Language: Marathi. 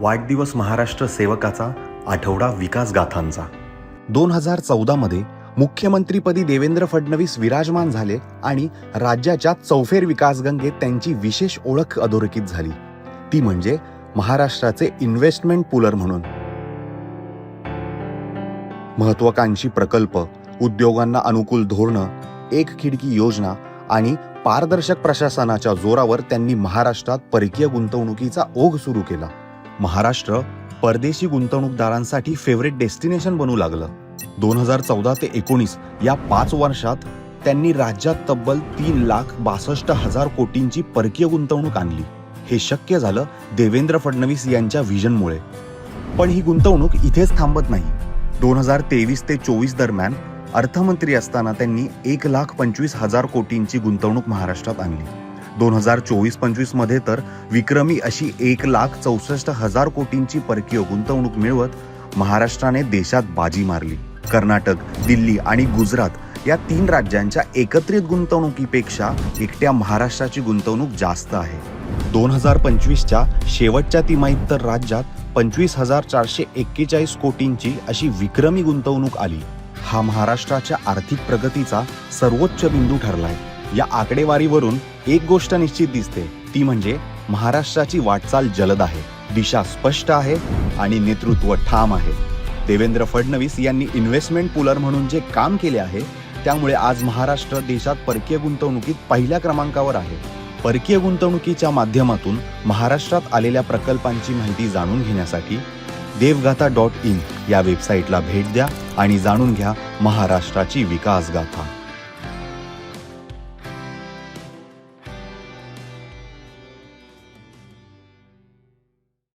वाढदिवस महाराष्ट्र सेवकाचा आठवडा विकास गाथांचा दोन हजार चौदामध्ये मुख्यमंत्रीपदी देवेंद्र फडणवीस विराजमान झाले आणि राज्याच्या चौफेर विकासगंगेत त्यांची विशेष ओळख अधोरेखित झाली. ती म्हणजे महाराष्ट्राचे इन्व्हेस्टमेंट पुलर म्हणून. महत्वाकांक्षी प्रकल्प उद्योगांना अनुकूल धोरणं एक खिडकी योजना आणि पारदर्शक प्रशासनाच्या जोरावर त्यांनी महाराष्ट्रात परकीय गुंतवणुकीचा ओघ सुरू केला. महाराष्ट्र परदेशी गुंतवणूकदारांसाठी फेवरेट डेस्टिनेशन बनू लागलं. दोन हजार चौदा ते एकोणीस या पाच वर्षात त्यांनी राज्यात तब्बल तीन लाख बासष्ट हजार कोटींची परकीय गुंतवणूक आणली. हे शक्य झालं देवेंद्र फडणवीस यांच्या व्हिजनमुळे पण ही गुंतवणूक इथेच थांबत नाही. दोन हजार तेवीस ते चोवीस दरम्यान अर्थमंत्री असताना त्यांनी एक लाख पंचवीस हजार कोटींची गुंतवणूक महाराष्ट्रात आणली. दोन हजार चोवीस पंचवीसमध्ये तर विक्रमी अशी एक लाख चौसष्ट हजार कोटींची परकीय गुंतवणूक मिळवत महाराष्ट्राने देशात बाजी मारली. कर्नाटक दिल्ली आणि गुजरात या तीन राज्यांच्या एकत्रित गुंतवणुकीपेक्षा एकट्या महाराष्ट्राची गुंतवणूक जास्त आहे. दोन हजार पंचवीसच्या शेवटच्या तिमाहीत तर राज्यात पंचवीस हजार चारशे एक्केचाळीस कोटींची अशी विक्रमी गुंतवणूक आली. हा महाराष्ट्राच्या आर्थिक प्रगतीचा सर्वोच्च बिंदू ठरलाय. या आकडेवारीवरून एक गोष्ट निश्चित दिसते. ती म्हणजे महाराष्ट्राची वाटचाल जलद आहे. दिशा स्पष्ट आहे आणि नेतृत्व ठाम आहे. देवेंद्र फडणवीस यांनी इन्व्हेस्टमेंट पुलर म्हणून जे काम केले आहे त्यामुळे आज महाराष्ट्र देशात परकीय गुंतवणुकीत पहिल्या क्रमांकावर आहे. परकीय गुंतवणुकीच्या माध्यमातून महाराष्ट्रात आलेल्या प्रकल्पांची माहिती जाणून घेण्यासाठी देवगाथा डॉट इन या वेबसाईटला भेट द्या आणि जाणून घ्या महाराष्ट्राची विकासगाथा.